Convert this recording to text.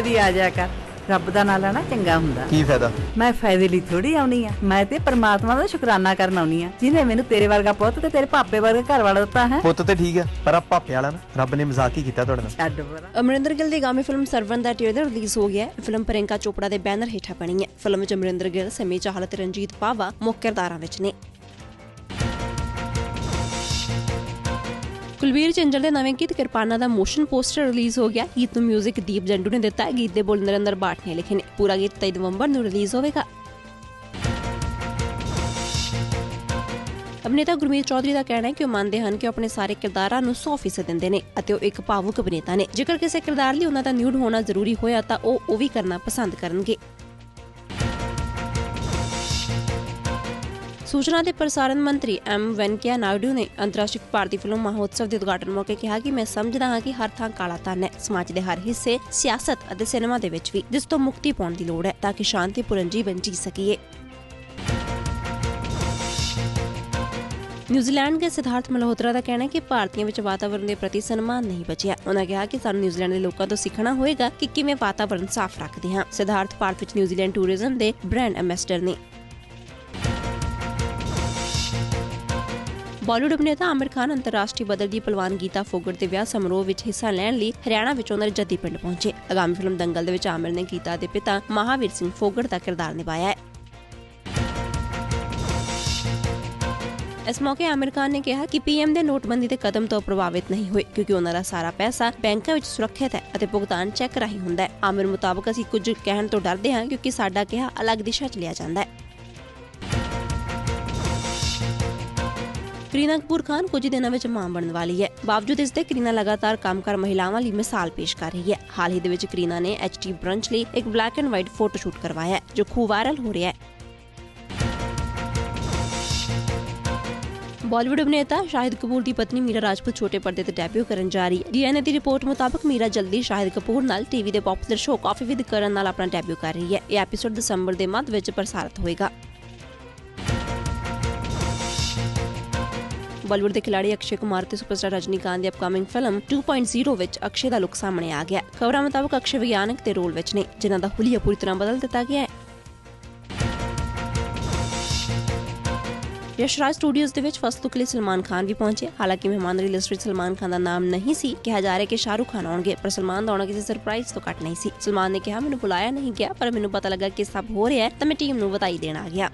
ਕਦੀ ਆ ਜਾ ਕਰ। ਰੱਬ ਦਾ ਨਾਂ ਲੈਣਾ ਚੰਗਾ ਹੁੰਦਾ। ਕੀ ਫਾਇਦਾ? ਮੈਂ ਫਾਇਦੇ ਲਈ ਥੋੜੀ ਆਉਣੀ ਆ। ਮੈਂ ਤੇ ਪਰਮਾਤਮਾ ਦਾ ਸ਼ੁਕਰਾਨਾ ਕਰਨ ਆਉਣੀ ਆ। ਜਿਹਨੇ ਮੈਨੂੰ ਤੇਰੇ ਵਰਗਾ ਪੁੱਤ ਤੇ ਤੇਰੇ ਪਾਪੇ ਵਰਗਾ ਘਰ ਵਾਲਾ ਦਿੱਤਾ ਹੈ। ਪੁੱਤ ਤੇ ਠੀਕ ਆ ਪਰ ਆ ਭਾਪੇ ਵਾਲਾ ਨਾ ਰੱਬ ਨੇ ਮਜ਼ਾਕ ਹੀ ਕੀਤਾ ਤੁਹਾਡੇ ਨਾਲ। ਛੱਡ ਪਰਾਂ ਅਮਰਿੰਦਰ ਗਿੱਲ ਦੀ ਗਾਮੀ ਫਿਲਮ ਸਰਵਨ ਦਾ ਟ੍ਰੇਲਰ ਰਿਲੀਜ਼ ਹੋ ਗਿਆ ਹੈ। ਫਿਲਮ ਪ੍ਰਿੰਕਾ ਚੋਪੜਾ ਦੇ ਬੈਨਰ ਹੇਠਾਂ ਬਣੀ ਹੈ। ਫਿਲਮ ਵਿੱਚ ਅਮਰਿੰਦਰ ਗਿੱਲ ਸਮੀ ਚਾਹਲ ਤੇ ਰਣਜੀਤ ਪਾਵਾ ਮੁੱਖ ਕਿਰਦਾਰਾਂ ਵਿੱਚ ਨੇ। ਕੁਲਵੀਰ ਚੰਜਰ ਦੇ ਨਵੇਂ ਗੀਤ ਕਿਰਪਾਨਾ ਦਾ ਮੋਸ਼ਨ ਪੋਸਟਰ ਰਿਲੀਜ਼ ਹੋ ਗਿਆ। ਗੀਤ ਨੂੰ 뮤직 ਦੀਪ ਜੰਡੂ ਨੇ ਦਿੱਤਾ। ਗੀਤ ਦੇ ਬੋਲ ਨਰਿੰਦਰ ਬਾਠ ਨੇ ਲਿਖੇ ਨੇ। ਪੂਰਾ ਗੀਤ 23 ਨਵੰਬਰ ਨੂੰ ਰਿਲੀਜ਼ ਹੋਵੇਗਾ। ਅਭਿਨੇਤਾ ਗੁਰਮੀਤ ਚੌਧਰੀ ਦਾ ਕਹਿਣਾ ਹੈ ਕਿ ਉਹ ਮੰਨਦੇ ਹਨ ਕਿ ਉਹ ਆਪਣੇ ਸਾਰੇ ਕਿਰਦਾਰਾਂ ਨੂੰ 100% ਦਿੰਦੇ ਨੇ ਅਤੇ ਉਹ ਇੱਕ ਭਾਵੁਕ ਅਭਿਨੇਤਾ ਨੇ। ਜੇਕਰ ਕਿਸੇ ਕਿਰਦਾਰ ਲਈ ਉਹਨਾਂ ਦਾ ਨਿਊਡ ਹੋਣਾ ਜ਼ਰੂਰੀ ਹੋਇਆ ਤਾਂ ਉਹ ਉਹ ਵੀ ਕਰਨਾ ਪਸੰਦ ਕਰਨਗੇ। ਸੂਚਨਾ ਤੇ ਪ੍ਰਸਾਰਣ ਮੰਤਰੀ ਐਮ ਵੈਂਕਈਆ ਨਾਇਡੂ ਨੇ ਅੰਤਰਰਾਸ਼ਟਰੀ ਭਾਰਤੀ ਫਿਲਮ ਮਹੋਤਸਵ ਦੇ ਉਦਘਾਟਨ ਮੌਕੇ ਕਿਹਾ ਕਿ ਮੈਂ ਸਮਝਦਾ ਹਾਂ ਕਿ ਹਰ ਥਾਂ ਕਾਲਾ ਧਨ ਹੈ। ਸਮਾਜ ਦੇ ਹਰ ਹਿੱਸੇ, ਸਿਆਸਤ ਅਤੇ ਸਿਨੇਮਾ ਦੇ ਵਿੱਚ ਵੀ ਜਿਸ ਤੋਂ ਮੁਕਤੀ ਪਾਉਣ ਦੀ ਲੋੜ ਹੈ ਤਾਂ ਕਿ ਸ਼ਾਂਤੀਪੂਰਨ ਜੀਵਨ ਜੀ ਸਕੀਏ। ਨਿਊਜ਼ੀਲੈਂਡ ਦੇ ਸਿਧਾਰਥ ਮਲਹੋਤਰਾ ਦਾ ਕਹਿਣਾ ਹੈ ਕਿ ਭਾਰਤੀਆਂ ਵਿੱਚ ਵਾਤਾਵਰਣ ਦੇ ਪ੍ਰਤੀ ਸਨਮਾਨ ਨਹੀਂ ਬਚਿਆ। ਉਹਨਾਂ ਕਿਹਾ ਕਿ ਸਾਨੂੰ ਨਿਊਜ਼ੀਲੈਂਡ ਦੇ ਲੋਕਾਂ ਤੋਂ ਸਿੱਖਣਾ ਹੋਏਗਾ ਕਿ ਕਿਵੇਂ ਵਾਤਾਵਰਣ ਸਾਫ਼ ਰੱਖਦੇ ਹਾਂ। ਸਿਧਾਰਥ ਭਾਰਤ ਵਿੱਚ ਨਿਊਜ਼ੀਲੈਂਡ ਟੂਰਿਜ਼ਮ ਦੇ ਬ੍ਰਾਂਡ ਐਮਬੈਸਡਰ ਨੇ। ਬਾਲੀਵੁੱਡ ਅਭਿਨੇਤਾ ਆਮਿਰ ਖਾਨ ਅੰਤਰਰਾਸ਼ਟਰੀ ਬਦਲ ਦੀ ਪਹਿਲਵਾਨ ਗੀਤਾ ਫੋਗਟ ਦੇ ਵਿਆਹ ਸਮਾਰੋਹ ਵਿੱਚ ਹਿੱਸਾ ਲੈਣ ਲਈ ਹਰਿਆਣਾ ਵਿੱਚ ਉਹਨਾਂ ਪਿੰਡ ਪਹੁੰਚੇ। ਆਗਾਮੀ ਫਿਲਮ ਦੰਗਲ ਦੇ ਵਿੱਚ ਆਮਿਰ ਨੇ ਗੀਤਾ ਦੇ ਪਿਤਾ ਮਹਾਵੀਰ ਸਿੰਘ ਫੋਗਟ ਦਾ ਕਿਰਦਾਰ ਨਿਭਾਇਆ ਹੈ। ਇਸ ਮੌਕੇ ਆਮਿਰ ਖਾਨ ਨੇ ਕਿਹਾ ਕਿ ਪੀਐਮ ਦੇ ਨੋਟਬੰਦੀ ਦੇ ਕਦਮ ਤੋਂ ਪ੍ਰਭਾਵਿਤ ਨਹੀਂ ਹੋਏ ਕਿਉਂਕਿ ਉਹਨਾਂ ਦਾ ਸਾਰਾ ਪੈਸਾ ਬੈਂਕਾਂ ਵਿੱਚ ਸੁਰੱਖਿਅਤ ਹੈ ਅਤੇ ਭੁਗਤਾਨ ਚੈੱਕ ਰਾਹੀਂ ਹੁੰਦਾ ਹੈ। ਆਮਿਰ ਮੁਤਾਬਕ ਅਸੀਂ ਕੁਝ ਕਹਿਣ ਤੋਂ ਡਰਦੇ ਹਾਂ ਕਿਉਂਕਿ ਸਾਡਾ ਕਿਹਾ ਅਲੱਗ ਦਿਸ਼ਾ ਚ ਲਿਆ ਜਾਂਦਾ ਹੈ। ਕਰੀਨਾ ਕਪੂਰ ਖਾਨ ਕੁਝ ਦਿਨਾਂ ਵਿੱਚ ਮਾਂ ਬਣਨ ਵਾਲੀ ਹੈ। ਬਾਵਜੂਦ ਇਸ ਦੇ ਕਰੀਨਾ ਲਗਾਤਾਰ ਕੰਮਕਾਰ ਮਹਿਲਾਵਾਂ ਲਈ ਮਿਸਾਲ ਪੇਸ਼ ਕਰ ਰਹੀ ਹੈ। ਹਾਲ ਹੀ ਦੇ ਵਿੱਚ ਕਰੀਨਾ ਨੇ ਐਚਟੀ ਬ੍ਰੰਚ ਲਈ ਇੱਕ black and white photo shoot ਕਰਵਾਇਆ ਹੈ, ਜੋ ਖੂਬ ਵਾਇਰਲ ਹੋ ਰਿਹਾ ਹੈ। ਬਾਲੀਵੁੱਡ ਅਭਿਨੇਤਾ ਸ਼ਾਹਿਦ ਕਪੂਰ ਦੀ ਪਤਨੀ ਮੀਰਾ ਰਾਜਪੂਤ ਛੋਟੇ ਪਰਦੇ ਤੇ ਡੈਬਿਊ ਕਰਨ ਜਾ ਰਹੀ ਹੈ। ਡੀਐਨਏ ਦੀ ਰਿਪੋਰਟ ਮੁਤਾਬਕ ਮੀਰਾ ਜਲਦੀ ਸ਼ਾਹਿਦ ਕਪੂਰ ਨਾਲ ਟੀਵੀ ਦੇ ਪਪੂਲਰ ਸ਼ੋਅ ਕਾਫੀ ਵਿਦ ਕਰਨ ਨਾਲ ਆਪਣਾ ਡੈਬਿਊ ਕਰ ਰਹੀ ਹੈ। ਇਹ ਐਪੀਸੋਡ ਦਸੰਬਰ ਦੇ ਮੱਧ ਵਿੱਚ ਪ੍ਰਸਾਰਿਤ ਹੋਏਗਾ। ਬਾਲੀਵੁੱਡ ਦੇ ਖਿਡਾਰੀ ਅਕਸ਼ੇ ਕੁਮਾਰ ਤੇ ਸੁਪਰਸਟਾਰ ਰਜਨੀਕਾਂਤ ਦੀ ਅਪਕਮਿੰਗ ਫਿਲਮ 2.0 ਵਿੱਚ ਅਕਸ਼ੇ ਦਾ ਲੁੱਕ ਸਾਹਮਣੇ ਆ ਗਿਆ ਖਬਰਾਂ ਮੁਤਾਬਕ ਅਕਸ਼ੇ ਵਿਗਿਆਨਕ ਦੇ ਰੋਲ ਵਿੱਚ ਨੇ, ਜਿਨ੍ਹਾਂ ਦਾ ਹੁਲੀਆ ਪੂਰੀ ਤਰ੍ਹਾਂ ਬਦਲ ਦਿੱਤਾ ਗਿਆ ਹੈ। ਯਸ਼ਰਾਜ ਸਟੂਡੀਓਜ਼ ਦੇ ਵਿੱਚ ਫਸਟ ਲੁੱਕ ਲਈ ਸਲਮਾਨ ਖਾਨ ਵੀ ਪਹੁੰਚੇ। ਹਾਲਾਂਕਿ ਮਹਿਮਾਨ ਦੀ ਲਿਸਟ ਵਿੱਚ ਸਲਮਾਨ ਖਾਨ ਦਾ ਨਾਮ ਨਹੀਂ ਸੀ। ਕਿਹਾ ਜਾ ਰਿਹਾ ਕਿ ਸ਼ਾਹਰੁਖ ਖਾਨ ਆਉਣਗੇ, ਪਰ ਸਲਮਾਨ ਦਾ ਆਉਣਾ ਕਿਸੇ ਸਰਪ੍ਰਾਈਜ਼ ਤੋਂ ਘੱਟ ਨਹੀਂ ਸੀ। ਸਲਮਾਨ ਨੇ ਕਿਹਾ, ਮੈਨੂੰ ਬੁਲਾਇਆ ਨਹੀਂ ਗਿਆ, ਪਰ ਮੈਨੂੰ ਪਤਾ ਲੱਗਾ ਕਿ ਸਭ ਹੋ ਰਿਹਾ ਹੈ, ਤਾਂ ਮੈਂ ਟੀਮ ਨੂੰ ਵਧਾਈ ਦੇਣ ਆ ਗਿਆ।